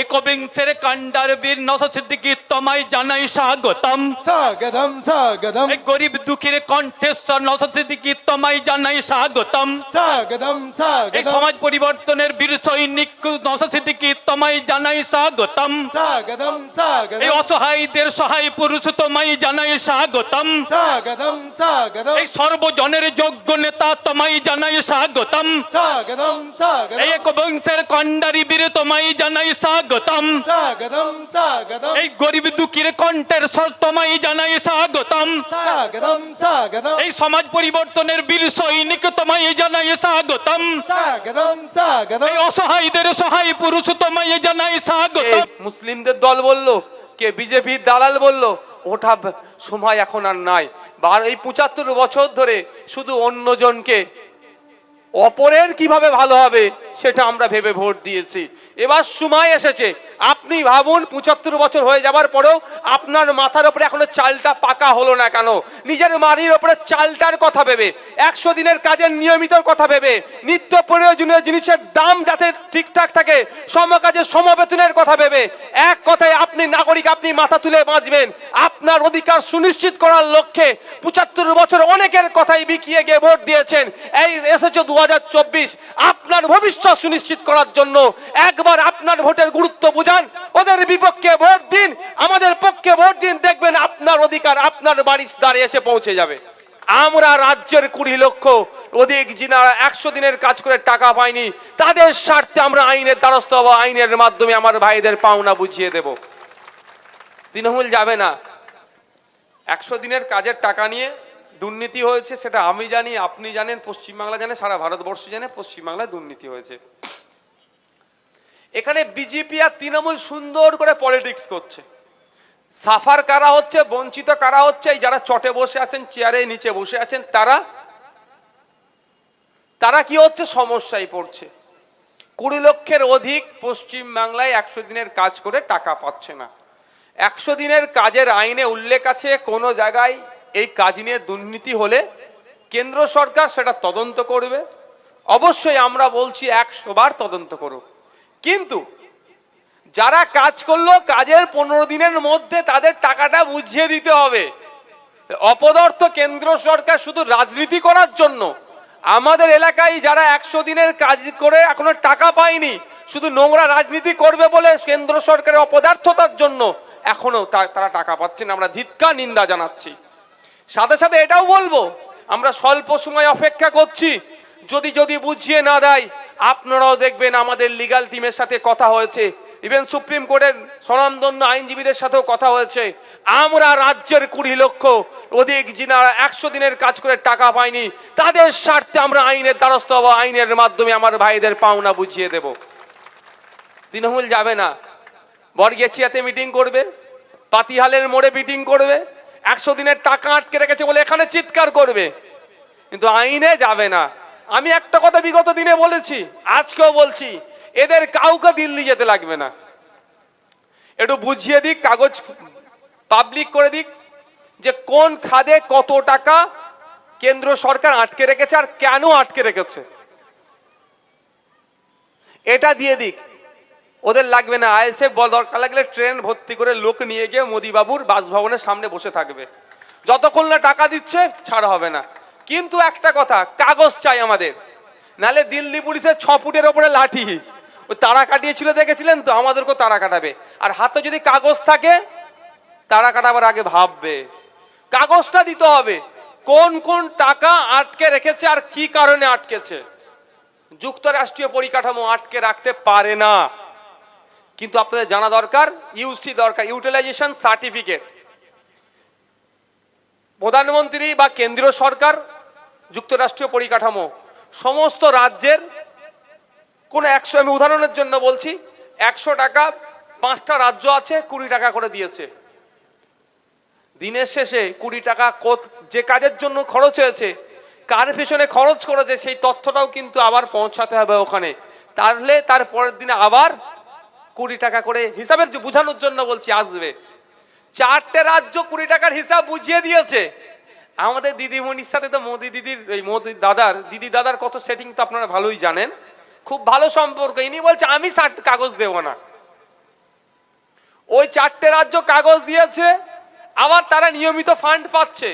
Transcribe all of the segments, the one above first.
একবিংশের কান্ডার বীর নস সিদ্দিকি তোমায় জানাই স্বাগতম। স্বাগতম স্বাগতম। এই গরিব দুঃখীর কণ্ঠেশ্বর নস সিদ্দিকি তোমায় জানাই স্বাগতম। স্বাগতম এই স্বাগতম সমাজ পরিবর্তনের বীর সৈনিক নস সিদ্দিকি তোমায় জানাই স্বাগতম। স্বাগতম এই স্বাগতম অসহায়দের সহায় পুরুষ তোমায় জানাই স্বাগতম। স্বাগতম স্বাগতম। এই সর্বজনের যোগ্য নেতা তোমায় জানাই স্বাগতম। স্বাগতম স্বাগতম। এই একবংশের কন্ডারি বীর তোমায় জানাই স্বাগতম। স্বাগতম। স্বাগতম এই গরিব দুঃখীর কণ্ঠের স্বর তোমায় জানাই স্বাগতম। স্বাগতম স্বাগতম। এই সমাজ পরিবর্তনের বীর সৈনিক তোমায় জানাই স্বাগতম। স্বাগতম স্বাগতম। এই অসহায়দের সহায় পুরুষ তোমায় জানাই স্বাগতম। মুসলিমদের দল বলল কে বিজেপির দালাল বলল ওঠা সময় এখন আর নাই। বার এই পঁচাত্তর বছর ধরে শুধু অন্যজনকে অপরের কীভাবে ভালো হবে, সেটা আমরা ভেবে ভোট দিয়েছি। এবার সময় এসেছে। আপনি ভাবুন, পঁচাত্তর বছর হয়ে যাবার পরেও আপনার মাথার উপরে এখনও চালটা পাকা হলো না কেন? নিজের মারির ওপরে চালটার কথা ভেবে, একশো দিনের কাজের নিয়মিত কথা ভেবে, নিত্য প্রয়োজনীয় জিনিসের দাম যাতে ঠিকঠাক থাকে সমকাজের সমবেতনের কথা ভেবে, এক কথায় আপনি নাগরিক, আপনি মাথা তুলে বাঁচবেন। আপনার অধিকার সুনিশ্চিত করার লক্ষ্যে পঁচাত্তর বছর অনেকের কথাই বিকিয়ে গিয়ে ভোট দিয়েছেন। এই এসেছে দু আপনার ভবিষ্যৎ সুনিশ্চিত করার জন্য একবার আপনার ভোটের গুরুত্ব বুঝান। ওদের বিপক্ষে ভোট দিন, আমাদের পক্ষে ভোট দিন, দেখবেন আপনার অধিকার, আপনার বাড়ির দ্বারে এসে পৌঁছে যাবে। আমরা রাজ্যের কুড়ি লক্ষ, অধিক যিনারা একশো দিনের কাজ করে টাকা পায়নি, তাদের স্বার্থে আমরা আইনের দ্বারস্থ হব, আইনের মাধ্যমে আমার ভাইদের পাওনা বুঝিয়ে দেব। তৃণমূল যাবে না। একশো দিনের কাজের টাকা নিয়ে দুর্নীতি হয়েছে, সেটা আমি জানি, আপনি জানেন, পশ্চিমবাংলা জানে, সারা ভারতবর্ষ জানে, পশ্চিমবাংলায় দুর্নীতি হয়েছে। এখানে বিজেপি আর তৃণমূল সুন্দর করে পলিটিক্স করছে। সাফার কারা হচ্ছে, বঞ্চিত কারা হচ্ছে, এই যারা চটে বসে আছেন চেয়ারে নিচে বসে আছেন, তারা তারা কি হচ্ছে, সমস্যায় পড়ছে। কুড়ি লক্ষের অধিক পশ্চিম বাংলায় একশো দিনের কাজ করে টাকা পাচ্ছে না। একশো দিনের কাজের আইনে উল্লেখ আছে, কোনো জায়গায় এই কাজ নিয়ে দুর্নীতি হলে কেন্দ্র সরকার সেটা তদন্ত করবে। অবশ্যই আমরা বলছি একশোবার তদন্ত করুক। কিন্তু যারা কাজ করল, কাজের পনেরো দিনের মধ্যে তাদের টাকাটা বুঝিয়ে দিতে হবে। অপদার্থ কেন্দ্র সরকার শুধু রাজনীতি করার জন্য। আমাদের এলাকায় যারা একশো দিনের কাজ করে এখনও টাকা পায়নি, শুধু নোংরা রাজনীতি করবে বলে কেন্দ্র সরকারের অপদার্থতার জন্য এখনও তারা টাকা পাচ্ছে না। আমরা ধিক্কার, নিন্দা জানাচ্ছি। সাথে সাথে এটাও বলব, আমরা স্বল্প সময় অপেক্ষা করছি। যদি যদি বুঝিয়ে না দেয়, আপনারাও দেখবেন আমাদের লিগাল টিমের সাথে কথা হয়েছে। ইভেন সুপ্রিম কোর্টের স্বনামধন্য আইনজীবীদের সাথেও কথা হয়েছে। আমরা রাজ্যের কুড়ি লক্ষ, অধিক যিনারা একশো দিনের কাজ করে টাকা পায়নি, তাদের স্বার্থে আমরা আইনের দ্বারস্থ হব, আইনের মাধ্যমে আমার ভাইদের পাওনা বুঝিয়ে দেব। তৃণমূল যাবে না। বরগেছিয়াতে মিটিং করবে, পাতিহালের মোড়ে মিটিং করবে একশো দিনের টাকা আটকে রেখেছে বলে এখানে চিৎকার করবে। কিন্তু আইনে যাবে না। আমি একটা কথা বিগত দিনে বলেছি, আজকেও বলছি, এদের কাউকে দিল্লি যেতে লাগবে না। একটু বুঝিয়ে দিক, কাগজ পাবলিক করে দিক যে কোন খাদে কত টাকা কেন্দ্র সরকার আটকে রেখেছে আর কেন আটকে রেখেছে। এটা দিয়ে দিক। ওদের লাগবে না আইএসএফ বল দরকার লাগলে ট্রেন ভর্তি করে লোক নিয়ে গিয়ে মোদি বাবুর বাসভবনের সামনে বসে থাকবে। যতক্ষণ না টাকা দিচ্ছে, ছাড় হবে না। কিন্তু একটা কথা, কাগজ চাই আমাদের। নালে দিল্লি পুলিশের ছ ফুটের ওপরে লাঠি। ওই তারা কাটিয়েছিল দেখেছিলেন তো, আমাদেরকেও তারা কাটাবে। আর হাতে যদি কাগজ থাকে, তারা কাটাবার আগে ভাববে। কাগজটা দিতে হবে, কোন কোন টাকা আটকে রেখেছে আর কি কারণে আটকেছে। যুক্তরাষ্ট্রীয় পরিকাঠামো আটকে রাখতে পারে না। কিন্তু আপনাদের জানা দরকার ইউসি দরকার ইউটিলাইজেশন সার্টিফিকেট প্রধানমন্ত্রী বা কেন্দ্রীয় সরকার, যুক্তরাষ্ট্রীয় পরিকাঠামো, সমস্ত রাজ্যের কোন একশো, আমি উদাহরণের জন্য বলছি, একশো টাকা, পাঁচটা রাজ্য আছে, কুড়ি টাকা করে দিয়েছে। দিনের শেষে কুড়ি টাকা যে কাজের জন্য খরচ হয়েছে, কার পেছনে খরচ করেছে, সেই তথ্যটাও কিন্তু আবার পৌঁছাতে হবে ওখানে। তাহলে তার পরের দিনে আবার কুড়ি টাকা করে হিসাবের বোঝানোর জন্য বলছি, আসবে। চারটে রাজ্য কুড়ি টাকার হিসাব বুঝিয়ে দিয়েছে। আমাদের দিদিমণির সাথে তো মোদি দিদির, এই মোদি দাদার, দিদি দাদার কত সেটিং তো আপনারা ভালোই জানেন। খুব ভালো সম্পর্ক। ইনি বলছে, আমি ষাট কাগজ দেব না। ওই চারটে রাজ্য কাগজ দিয়েছে, আবার তারা নিয়মিত ফান্ড পাচ্ছে।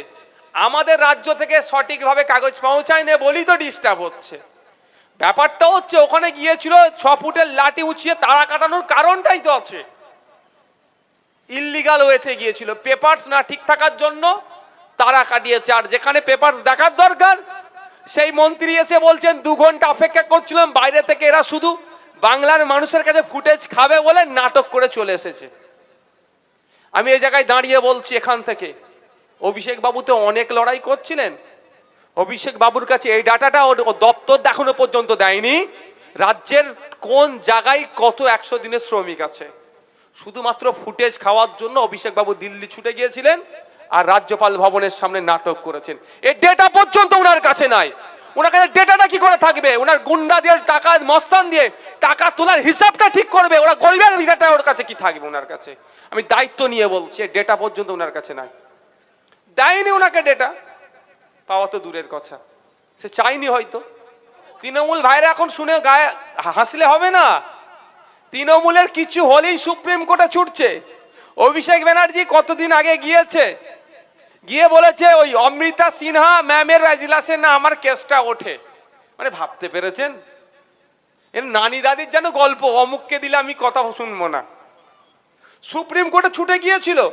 আমাদের রাজ্য থেকে সঠিকভাবে কাগজ পৌঁছায় না বলেই তো ডিস্টার্ব হচ্ছে। ব্যাপারটা হচ্ছে ওখানে গিয়েছিল ছ ফুটের লাঠি উঁচিয়ে তারা কাটানোর কারণটাই তো আছে। ইল্লিগাল ওয়েতে গিয়েছিল। পেপারস না ঠিক থাকার জন্য তারা কাটিয়েছে। আর যেখানে পেপারস দেখার দরকার, সেই মন্ত্রী এসে বলছেন, দু ঘণ্টা অপেক্ষা করছিলাম, বাইরে থেকে এরা শুধু বাংলার মানুষের কাছে ফুটেজ খাবে বলে নাটক করে চলে এসেছে। আমি এই জায়গায় দাঁড়িয়ে বলছি এখান থেকে। অভিষেক বাবু তো অনেক লড়াই করছিলেন। অভিষেক বাবুর কাছে এই ডাটাটা দপ্তর এখনও পর্যন্ত দেয়নি। রাজ্যের কোন জায়গায় কত একশো দিনের শ্রমিক আছে? শুধুমাত্র ফুটেজ খাওয়ার জন্য অভিষেক বাবু দিল্লি ছুটে গিয়েছিলেন আর রাজ্যপাল ভবনের সামনে নাটক করেছেন। এই ডেটা পর্যন্ত ওনার কাছে নাই। ওনার কাছে ডেটাটা কি করে থাকবে? ওনার গুন্ডা দিয়ে, টাকা, মস্তান দিয়ে টাকা তোলার হিসাবটা ঠিক করবে? ওরা গরিবের ডেটা ওর কাছে কি থাকবে ওনার কাছে? আমি দায়িত্ব নিয়ে বলছি ডেটা পর্যন্ত ওনার কাছে নাই। দেয়নি ওনাকে ডেটা পাওয়া তো দূরের কথা। সে চাইনি হয়তো। তৃণমূল ভাইরা এখন শুনে গায়ে হাসলে হবে না। তৃণমূলের কিছু হলেই সুপ্রিম কোর্টে ছুটছে। অভিষেক ব্যানার্জি কতদিন আগে গিয়েছে? গিয়ে বলেছে, ওই অমৃতা সিনহা ম্যামের এজলাসে না আমার কেসটা ওঠে। মানে ভাবতে পেরেছেন? এর নানি দাদির যেন গল্প, অমুককে দিলে আমি কথা শুনব না। সুপ্রিম কোর্টে ছুটে গিয়েছিল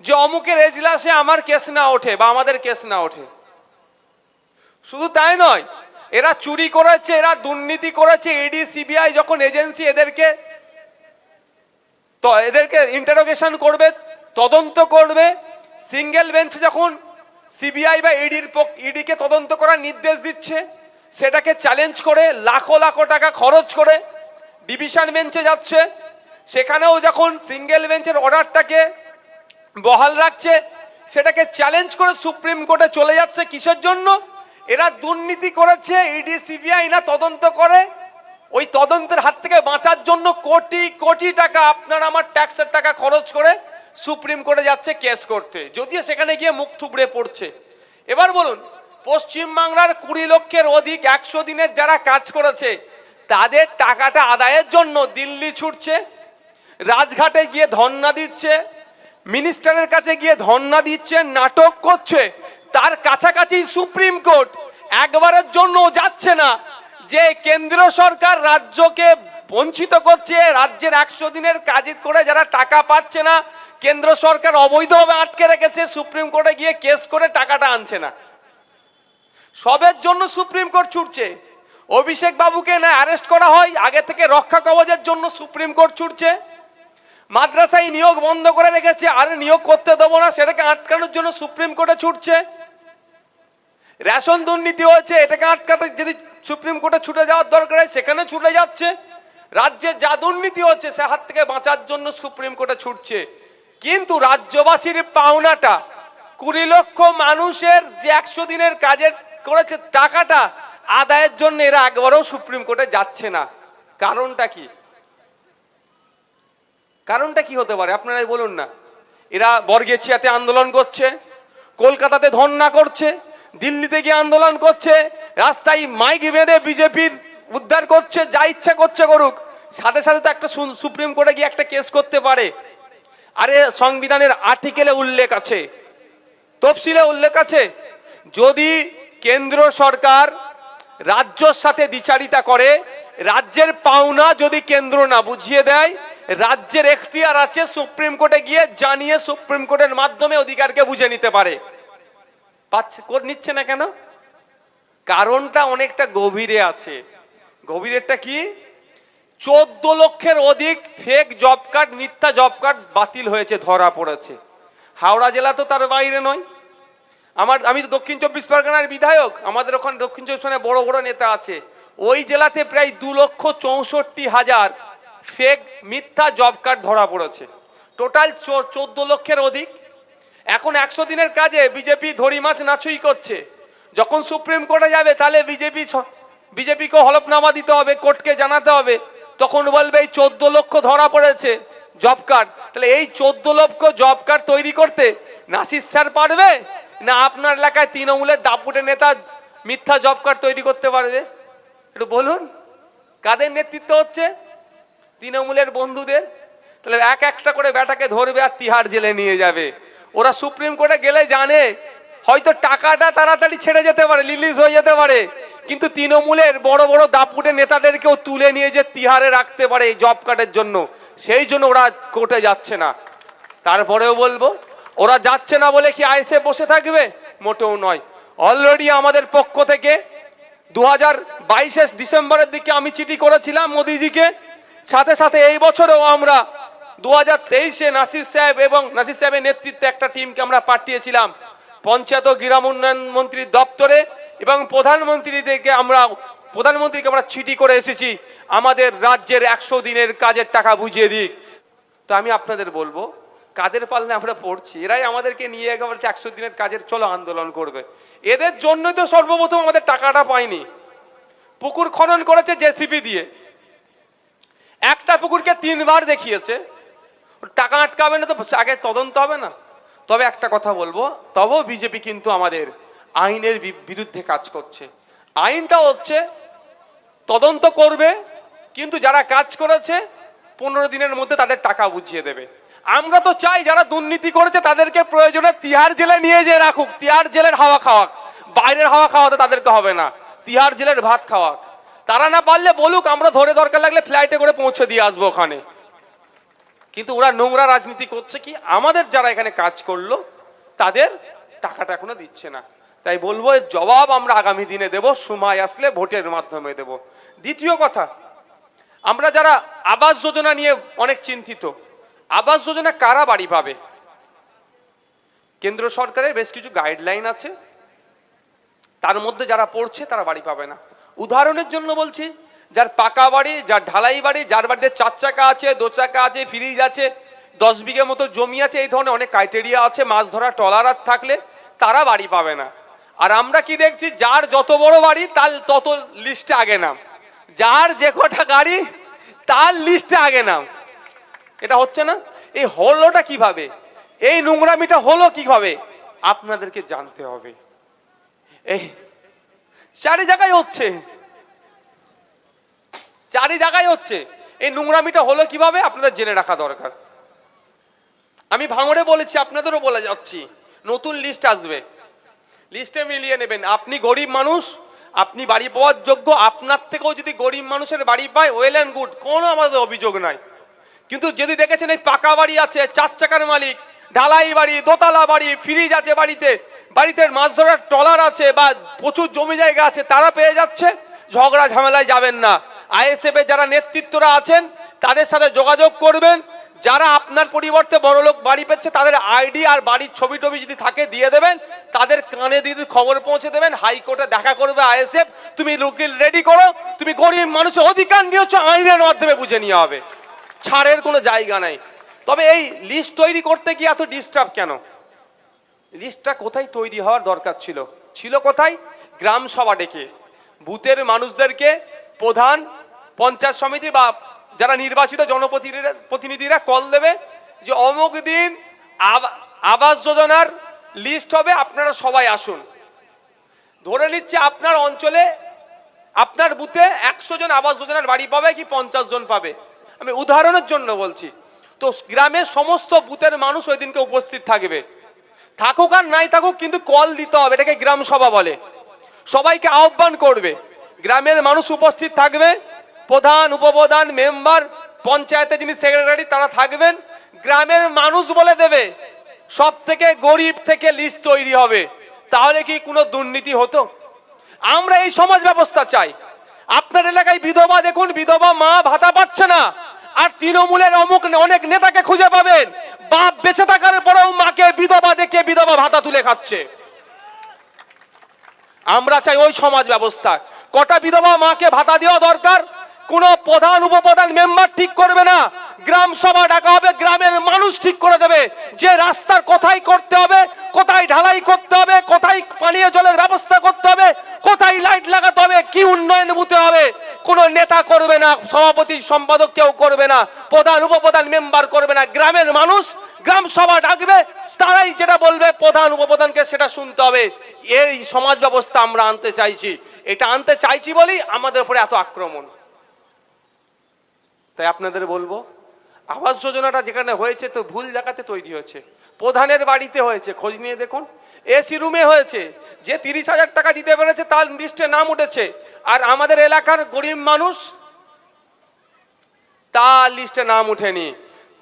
যে অমুকের এজলাসে আমার কেস না ওঠে বা আমাদের কেস না ওঠে। শুধু তাই নয়, এরা চুরি করেছে, এরা দুর্নীতি করেছে ইডি সিবিআই যখন এজেন্সি এদেরকে তো এদেরকে ইন্টারোগেশন করবে, তদন্ত করবে সিঙ্গেল বেঞ্চ যখন সিবিআই বা ইডির ইডিকে তদন্ত করার নির্দেশ দিচ্ছে, সেটাকে চ্যালেঞ্জ করে, লাখো লাখো টাকা খরচ করে ডিভিশন বেঞ্চে যাচ্ছে, সেখানেও যখন সিঙ্গেল বেঞ্চের অর্ডারটাকে বহাল রাখছে, সেটাকে চ্যালেঞ্জ করে সুপ্রিম কোর্টে চলে যাচ্ছে, কিসের জন্য? এরা দুর্নীতি করেছে ইডি সিবিআই না তদন্ত করে? ওই তদন্তের হাত থেকে বাঁচার জন্য কোটি কোটি টাকা আপনার আমার ট্যাক্সের টাকা খরচ করে সুপ্রিম কোর্টে যাচ্ছে কেস করতে। যদিও সেখানে গিয়ে মুখ থুবড়ে পড়ছে। এবার বলুন, পশ্চিমবাংলার কুড়ি লক্ষের অধিক একশো দিনের যারা কাজ করেছে, তাদের টাকাটা আদায়ের জন্য দিল্লি ছুটছে, রাজঘাটে গিয়ে ধর্ণা দিচ্ছে, মিনিস্টারের কাছে গিয়ে ধর্ণা দিচ্ছে, নাটক করছে তার কাছাকাছি সুপ্রিম কোর্ট একবারের জন্য যাচ্ছে না। যে কেন্দ্র সরকার রাজ্যকে বঞ্চিত করছে, রাজ্যের একশো দিনের কাজ করে যারা টাকা পাচ্ছে না, কেন্দ্র সরকার অবৈধভাবে আটকে রেখেছে, সুপ্রিম কোর্টে গিয়ে কেস করে টাকাটা আনছে না। সবের জন্য সুপ্রিম কোর্ট ছুটছে। অভিষেক বাবুকে না অ্যারেস্ট করা হয়, আগে থেকে রক্ষা কবচের জন্য সুপ্রিম কোর্ট ছুটছে। মাদ্রাসায় নিয়োগ বন্ধ করে রেখেছে, আর নিয়োগ করতে দেবো না, সেটাকে আটকানোর জন্য সুপ্রিম কোর্টে ছুটছে। রেশন দুর্নীতি হয়েছে, এটাকে আটকাতে যদি সুপ্রিম কোর্টে ছুটে যাওয়ার দরকার হয়, সেখানে ছুটে যাচ্ছে। রাজ্যে যা দুর্নীতি হচ্ছে, সে হাত থেকে বাঁচার জন্য সুপ্রিম কোর্টে ছুটছে। কিন্তু রাজ্যবাসীর পাওনাটা, কুড়ি লক্ষ মানুষের যে একশো দিনের কাজের করেছে টাকাটা, আদায়ের জন্য এরা একবারও সুপ্রিম কোর্টে যাচ্ছে না। কারণটা কি? কারণটা কি হতে পারে? আপনারাই বলুন না। এরা বর্গেছিয়াতে আন্দোলন করছে, কলকাতাতে ধর্ণা করছে দিল্লিতে গিয়ে আন্দোলন করছে, রাস্তায় মাইক বেঁধে বিজেপির উদ্ধার করছে, যা ইচ্ছা করছে করুক। সাথে সাথে তো একটা সুপ্রিম কোর্টে গিয়ে একটা কেস করতে পারে। আরে, সংবিধানের আর্টিকেলে উল্লেখ আছে। তফসিলে উল্লেখ আছে, যদি কেন্দ্র সরকার রাজ্যর সাথে দ্বিচারিতা করে, রাজ্যের পাওনা যদি কেন্দ্র না বুঝিয়ে দেয়, রাজ্যের এখতিয়ার আছে সুপ্রিম কোর্টে গিয়ে জানিয়ে সুপ্রিম কোর্টের মাধ্যমে অধিকারকে বুঝে নিতে পারে। পাচ্ছে নিচ্ছে না কেন? কারণটা অনেকটা গভীরে আছে। গভীরেরটা কি? চোদ্দ লক্ষের অধিক ফেক জব কার্ড মিথ্যা জব কার্ড বাতিল হয়েছে, ধরা পড়েছে। হাওড়া জেলা তো তার বাইরে নয়। আমার, আমি তো দক্ষিণ চব্বিশ পরগনার বিধায়ক, আমাদের ওখানে দক্ষিণ চব্বিশ পরগনায় বড় বড় নেতা আছে। ওই জেলাতে প্রায় দু লক্ষ চৌষট্টি হাজার ফেক মিথ্যা জব কার্ড ধরা পড়েছে। টোটাল চোদ্দ লক্ষের অধিক এখন একশো দিনের কাজে বিজেপি ধরি মাছ নাছুই করছে। যখন সুপ্রিম কোর্টে যাবে, তাহলে বিজেপি বিজেপিকে হলফনামা দিতে হবে, কোর্টকে জানাতে হবে। তখন বলবে, এই চোদ্দ লক্ষ ধরা পড়েছে জব কার্ড। তাহলে এই চোদ্দ লক্ষ জব কার্ড তৈরি করতে নাসির স্যার পারবে? না আপনার এলাকায় তৃণমূলের দাপুটে নেতা মিথ্যা জব কার্ড তৈরি করতে পারবে? একটু বলুন, কাদের নেতৃত্ব হচ্ছে? তৃণমূলের বন্ধুদের? তাহলে এক একটা করে ব্যাটাকে ধরবে আর তিহার জেলে নিয়ে যাবে। ওরা সুপ্রিম কোর্টে গেলে জানে। হয়তো টাকাটা তাড়াতাড়ি ছেড়ে যেতে পারে, রিলিজ হয়ে যেতে পারে। কিন্তু তৃণমূলের বড় বড় দাপুটে নেতাদেরকেও তুলে নিয়ে যে তিহারে রাখতে পারে এই জব কার্ডের জন্য, সেই জন্য ওরা কোর্টে যাচ্ছে না। তারপরেও বলব, ওরা যাচ্ছে না বলে কি আইসে বসে থাকবে? মোটেও নয়। অলরেডি আমাদের পক্ষ থেকে দু হাজার ডিসেম্বরের দিকে আমি চিঠি করেছিলাম মোদিজিকে। সাথে সাথে এই বছরেও আমরা দু হাজার তেইশে নাসির সাহেব এবং নাসির সাহেবের নেতৃত্বে একটা টিমকে আমরা পাঠিয়েছিলাম। পঞ্চায়েত ও গ্রাম উন্নয়ন মন্ত্রীর দপ্তরে এবং প্রধানমন্ত্রীদেরকে আমরা, প্রধানমন্ত্রীকে আমরা চিঠি করে এসেছি, আমাদের রাজ্যের একশো দিনের কাজের টাকা বুঝিয়ে দিক। তো আমি আপনাদের বলব, কাদের পালনে আমরা পড়ছি? এরাই আমাদেরকে নিয়ে একেবারে একশো দিনের কাজের, চলো আন্দোলন করবে। এদের জন্য তো সর্বপ্রথম আমাদের টাকাটা পাইনি পুকুর খনন করেছে জেসিপি দিয়ে। একটা পুকুরকে তিনবার দেখিয়েছে। টাকা আটকাবে না তো, আগে তদন্ত হবে না। তবে একটা কথা বলব, তবেও বিজেপি কিন্তু আমাদের আইনের বিরুদ্ধে কাজ করছে। আইনটা হচ্ছে, তদন্ত করবে, কিন্তু যারা কাজ করেছে, পনেরো দিনের মধ্যে তাদের টাকা বুঝিয়ে দেবে। আমরা তো চাই যারা দুর্নীতি করেছে, তাদেরকে প্রয়োজনে তিহার জেলে নিয়ে যেয়ে রাখুক। তিহার জেলের হাওয়া খাওয়াক। বাইরের হাওয়া খাওয়াতে তাদেরকে হবে না। তিহার জেলের ভাত খাওয়াক। তারা না পারলে বলুক, আমরা ধরে দরকার লাগলে ফ্লাইটে করে পৌঁছে দিয়ে আসব ওখানে। কিন্তু ওরা নোংরা রাজনীতি করছে কি? আমাদের যারা এখানে কাজ করল, তাদের টাকাটা এখনও দিচ্ছে না। তাই বলব জবাব আমরা আগামী দিনে দেব, সময় আসলে ভোটের মাধ্যমে দেব। দ্বিতীয় কথা, আমরা যারা আবাস যোজনা নিয়ে অনেক চিন্তিত, আবাস যোজনা কারা বাড়ি পাবে? কেন্দ্র সরকারের বেশ কিছু গাইডলাইন আছে। তার মধ্যে যারা পড়ছে, তারা বাড়ি পাবে না। উদাহরণের জন্য বলছি যার পাকা বাড়ি, যার ঢালাই বাড়ি, যার বাড়িতে চার চাকা আছে, দো চাকা আছে, ফ্রিজ আছে, দশ বিঘে মতো জমি আছে, এই ধরনের অনেক ক্রাইটেরিয়া আছে, মাছ ধরা, ট্রলার থাকলে তারা বাড়ি পাবে না। আর আমরা কি দেখছি, যার যত বড় বাড়ি, তার তত লিস্টে আগে নাম যার যে কটা গাড়ি, তার লিস্টে আগে নাম এটা হচ্ছে না? এই হলোটা কীভাবে? এই নোংরামিটা হলো কীভাবে? আপনাদেরকে জানতে হবে। এই, চারি জায়গায় হচ্ছে। চারি জায়গায় হচ্ছে। এই নোংরামিটা হলো কীভাবে? আপনাদের জেনে রাখা দরকার। আমি ভাঙড়ে বলেছি, আপনাদেরও বলে যাচ্ছি। নতুন লিস্ট আসবে। লিস্টে মিলিয়ে নেবেন। আপনি গরিব মানুষ, আপনি বাড়ি পাওয়ার যোগ্য, আপনার থেকেও যদি গরিব মানুষের বাড়ি পায় ওয়েল অ্যান্ড গুড কোনো আমাদের অভিযোগ নাই। কিন্তু যদি দেখেছেন এই পাকা বাড়ি আছে, চার চাকার মালিক, ঢালাই বাড়ি, দোতলা বাড়ি ফ্রিজ আছে বাড়িতে বাড়িতে মাছ ধরার ট্রলার আছে বা প্রচুর জমি জায়গা আছে, তারা পেয়ে যাচ্ছে। ঝগড়া ঝামেলায় যাবেন না। আইএসএফ যারা নেতৃত্বরা আছেন, তাদের সাথে যোগাযোগ করবেন। যারা আপনার পরিবর্তে বড় লোক বাড়ি পেচ্ছে তাদের আইডি আর বাড়ির ছবি টবি যদি থাকে দিয়ে দেবেন, তাদের কানে দিদি খবর পৌঁছে দেবেন, হাইকোর্টে দেখা করবে আইএসএফ। তুমি উকিল রেডি করো, তুমি গরিব মানুষের অধিকার নিয়েছ, আইনের মাধ্যমে বুঝে নিয়ে হবে। ছাড়ের কোনো জায়গা নাই। তবে এই লিস্ট তৈরি করতে গিয়ে এত ডিস্টার্ব কেন? লিস্টটা কোথায় তৈরি হওয়ার দরকার ছিল? ছিল কোথায়? গ্রাম সভা ডেকে। বুথের মানুষদেরকে প্রধান পঞ্চায়েত সমিতি বা যারা নির্বাচিত জনপ্রতিনিধিরা প্রতিনিধিরা কল দেবে যে অমুক দিন আবা- আবাস যোজনার লিস্ট হবে, আপনারা সবাই আসুন। ধরে নিচ্ছে আপনার অঞ্চলে, আপনার বুথে একশো জন আবাস যোজনার বাড়ি পাবে কি পঞ্চাশ জন পাবে? আমি উদাহরণের জন্য বলছি, তো গ্রামের সমস্ত বুথের মানুষ ওই দিনকে উপস্থিত থাকবে। থাকুক আর নাই থাকুক, কিন্তু কল দিতে হবে, এটাকে গ্রাম সভা বলে। সবাইকে আহ্বান করবে, গ্রামের মানুষ উপস্থিত থাকবে। প্রধান উপপ্রধান মেম্বার, পঞ্চায়েতে যিনি সেক্রেটারি, তারা থাকবেন। গ্রামের মানুষ বলে দেবে সব থেকে গরিব থেকে লিস্ট তৈরি হবে। তাহলে কি কোনো দুর্নীতি হতো? আমরা এই সমাজ ব্যবস্থা চাই। আপনার এলাকায় বিধবা দেখুন, বিধবা মা ভাতা পাচ্ছে না। আর তৃণমূলের অমুক অনেক নেতাকে খুঁজে পাবেন। বাপ বেঁচে থাকার পরেও মাকে বিধবা দেখে বিধবা ভাতা তুলে খাচ্ছে। আমরা চাই ওই সমাজ ব্যবস্থা। কটা বিধবা মাকে ভাতা দেওয়া দরকার? কোন প্রধান উপপ্রধান মেম্বার ঠিক করবে না। গ্রাম সভা ডাকা হবে, গ্রামের মানুষ ঠিক করে দেবে। যে রাস্তার কোথায় করতে হবে, কোথায় ঢালাই করতে হবে, কোথায় পানীয় জলের ব্যবস্থা করতে হবে, কোথায় লাইট লাগাতে হবে, কি উন্নয়ন হতে হবে, কোন নেতা করবে না, সভাপতি, সম্পাদক কেউ করবে না, প্রধান উপপ্রধান মেম্বার করবে না, গ্রামের মানুষ, গ্রাম সভা ডাকবে, তারাই যেটা বলবে, প্রধান উপপ্রধানকে সেটা শুনতে হবে। এই সমাজ ব্যবস্থা আমরা আনতে চাইছি। এটা আনতে চাইছি বলেই আমাদের উপরে এত আক্রমণ। তাই আপনাদের বলব, আবাস যোজনাটা যেখানে হয়েছে তো ভুল জায়গাতে তৈরি হয়েছে। প্রধানের বাড়িতে হয়েছে, খোঁজ নিয়ে দেখুন। এসি রুমে হয়েছে, যে তিরিশ হাজার টাকা দিতে পেরেছে তার লিস্টে নাম উঠেছে। আর আমাদের এলাকার গরিব মানুষ, তার লিস্টে নাম ওঠেনি।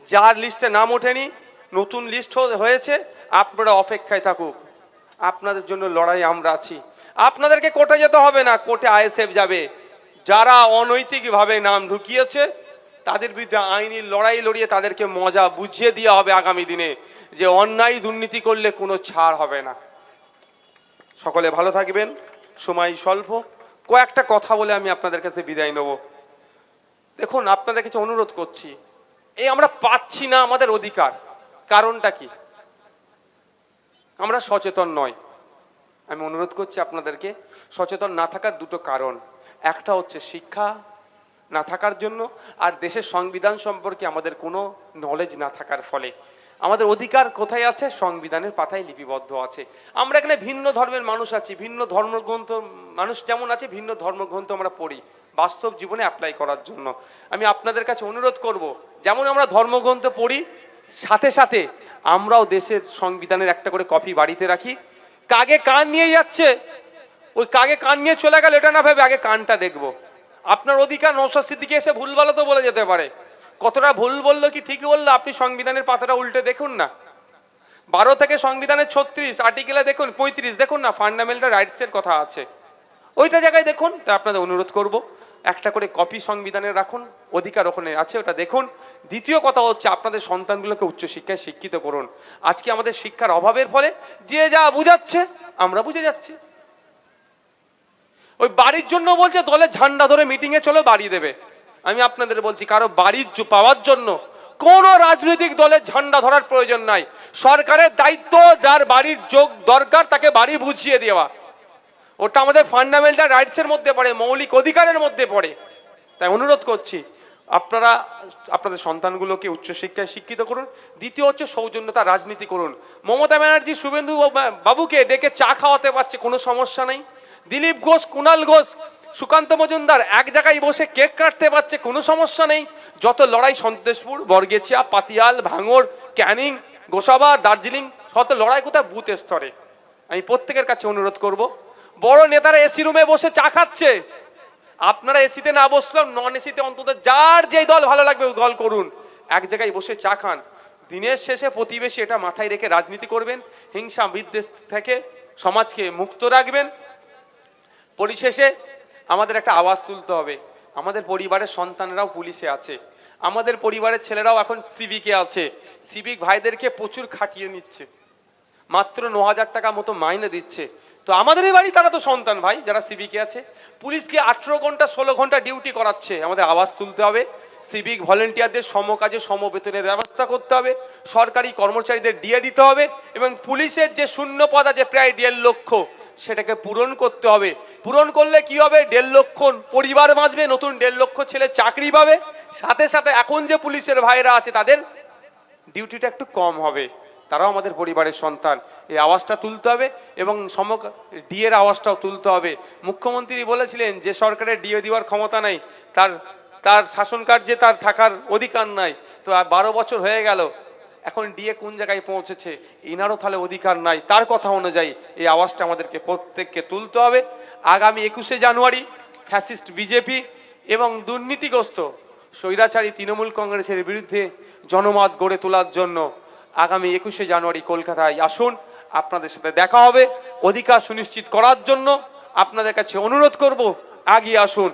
যার লিস্টে নাম ওঠেনি, নতুন লিস্ট হয়েছে, আপনারা অপেক্ষায় থাকুক। আপনাদের জন্য লড়াই আমরা আছি। আপনাদেরকে কোর্টে যেতে হবে না, কোর্টে আইএসএফ যাবে। যারা অনৈতিকভাবে নাম ঢুকিয়েছে তাদের বিরুদ্ধে আইনি লড়াই লড়িয়ে তাদেরকে মজা বুঝিয়ে দেওয়া হবে আগামী দিনে যে অন্যায় দুর্নীতি করলে কোনো ছাড় হবে না। সকলে ভালো থাকবেন, সময় স্বল্প। কয়েকটা কথা বলে আমি আপনাদের কাছে বিদায় নেব। দেখুন, আপনাদের কাছে অনুরোধ করছি, এই আমরা পাচ্ছি না আমাদের অধিকার। কারণটা কি? আমরা সচেতন নয় আমি অনুরোধ করছি আপনাদেরকে, সচেতন না থাকার দুটো কারণ। একটা হচ্ছে শিক্ষা না থাকার জন্য, আর দেশের সংবিধান সম্পর্কে আমাদের কোনো নলেজ না থাকার ফলে। আমাদের অধিকার কোথায় আছে? সংবিধানের পাতায় লিপিবদ্ধ আছে। আমরা এখানে ভিন্ন ধর্মের মানুষ আছি, ভিন্ন ধর্মগ্রন্থ, মানুষ যেমন আছে, ভিন্ন ধর্মগ্রন্থ আমরা পড়ি, বাস্তব জীবনে অ্যাপ্লাই করার জন্য। আমি আপনাদের কাছে অনুরোধ করব, যেমন আমরা ধর্মগ্রন্থ পড়ি, সাথে সাথে আমরাও দেশের সংবিধানের একটা করে কপি বাড়িতে রাখি। কাগে কান নিয়ে যাচ্ছে, ওই কাগে কান নিয়ে চলে গেল, এটা না ভেবে আগে কানটা দেখব। আপনার অধিকার নৌসাদ সিদ্দিকি এসে ভুল ভালো তো বলে যেতে পারে। কতটা ভুল বলল কি ঠিকই বলল? আপনি সংবিধানের পাতাটা উল্টে দেখুন না। বারো থেকে সংবিধানের ছত্রিশ, আর্টিকেলে দেখুন, পঁয়ত্রিশ, দেখুন না ফান্ডামেন্টাল রাইটসের কথা আছে। ওইটা জায়গায় দেখুন, তা আপনাদের অনুরোধ করব। একটা করে কপি সংবিধানের রাখুন, অধিকার ওখানে আছে, ওটা দেখুন। দ্বিতীয় কথা হচ্ছে, আপনাদের সন্তানগুলোকে উচ্চশিক্ষায় শিক্ষিত করুন। আজকে আমাদের শিক্ষার অভাবের ফলে যে যা বুঝাচ্ছে, আমরা বুঝে যাচ্ছি। ওই বাড়ির জন্য বলছে, দলে ঝান্ডা ধরে মিটিংয়ে চলে, বাড়ি দেবে। আমি আপনাদের বলছি, কারও বাড়ির পাওয়ার জন্য কোন রাজনৈতিক দলের ঝান্ডা ধরার প্রয়োজন নাই। সরকারের দায়িত্ব, যার বাড়ির যোগ দরকার, তাকে বাড়ি বুঝিয়ে দেওয়া। ওটা আমাদের ফান্ডামেন্টাল রাইটসের মধ্যে পড়ে, মৌলিক অধিকারের মধ্যে পড়ে। তাই অনুরোধ করছি, আপনারা, আপনাদের সন্তানগুলোকে উচ্চশিক্ষায় শিক্ষিত করুন। দ্বিতীয় হচ্ছে সৌজন্যতা, রাজনীতি করুন। মমতা ব্যানার্জি শুভেন্দু বাবুকে ডেকে চা খাওয়াতে পারছে, কোনো সমস্যা নেই। দিলীপ ঘোষ কুণাল ঘোষ, সুকান্ত মজুমদার, এক জায়গায় বসে কেক কাটতে পারছে, কোনো সমস্যা নেই। যত লড়াই সন্দেশপুর বর্গেছিয়া, পাতিয়াল ভাঙর ক্যানিং, গোসাবা, দার্জিলিং শত লড়াই কোথায়? বুথ স্তরে। আমি প্রত্যেকের কাছে অনুরোধ করব, বড় নেতারা এসি রুমে বসে চা খাচ্ছে। আপনারা এসিতে না বসলেও নন এসিতে অন্তত যার যেই দল ভালো লাগবে ওই দল করুন। এক জায়গায় বসে চা খান। দিনের শেষে প্রতিবেশী এটা মাথায় রেখে রাজনীতি করবেন, হিংসা বিদ্বেষ থেকে সমাজকে মুক্ত রাখবেন। পরিশেষে আমাদের একটা আওয়াজ তুলতে হবে। আমাদের পরিবারের সন্তানরাও পুলিশে আছে। আমাদের পরিবারের ছেলেরাও এখন সিভিকে আছে। সিভিক ভাইদেরকে প্রচুর খাটিয়ে নিচ্ছে। মাত্র ন হাজার টাকা মতো মাইনে দিচ্ছে। তো আমাদেরই বাড়ি, তারা তো সন্তান ভাই, যারা সিভিকে আছে। পুলিশকে আঠেরো ঘণ্টা, ষোলো ঘণ্টা ডিউটি করাচ্ছে। আমাদের আওয়াজ তুলতে হবে। সিভিক ভলেন্টিয়ারদের সমকাজে, সমবেতনের ব্যবস্থা করতে হবে। সরকারি কর্মচারীদের দিয়ে দিতে হবে। এবং পুলিশের যে শূন্য পদ আছে, প্রায় দেড় লক্ষ। সেটাকে পূরণ করতে হবে। পূরণ করলে কি হবে? দেড় লক্ষ পরিবার বাঁচবে, নতুন দেড় লক্ষ ছেলে চাকরি পাবে। সাথে সাথে এখন যে পুলিশের ভাইরা আছে, তাদের ডিউটিটা একটু কম হবে। তারাও আমাদের পরিবারের সন্তান। এই আওয়াজটা তুলতে হবে এবং সমক, ডিএর আওয়াজটাও তুলতে হবে। মুখ্যমন্ত্রী বলেছিলেন, যে সরকারের ডিএ দেওয়ার ক্ষমতা নাই, তার তার শাসন কার্যে তার থাকার অধিকার নাই। তো বারো বছর হয়ে গেল এখন ডিএ কোন জায়গায় পৌঁছেছে, এনারও তাহলে অধিকার নাই। তার কথা অনুযায়ী এই আওয়াজটা আমাদেরকে প্রত্যেককে তুলতে হবে। আগামী একুশে জানুয়ারি, ফ্যাসিস্ট বিজেপি এবং দুর্নীতিগ্রস্ত স্বৈরাচারী তৃণমূল কংগ্রেসের বিরুদ্ধে জনমত গড়ে তোলার জন্য আগামী একুশে জানুয়ারি কলকাতায় আসুন। আপনাদের সাথে দেখা হবে। অধিকার সুনিশ্চিত করার জন্য আপনাদের কাছে অনুরোধ করব, আগিয়ে আসুন।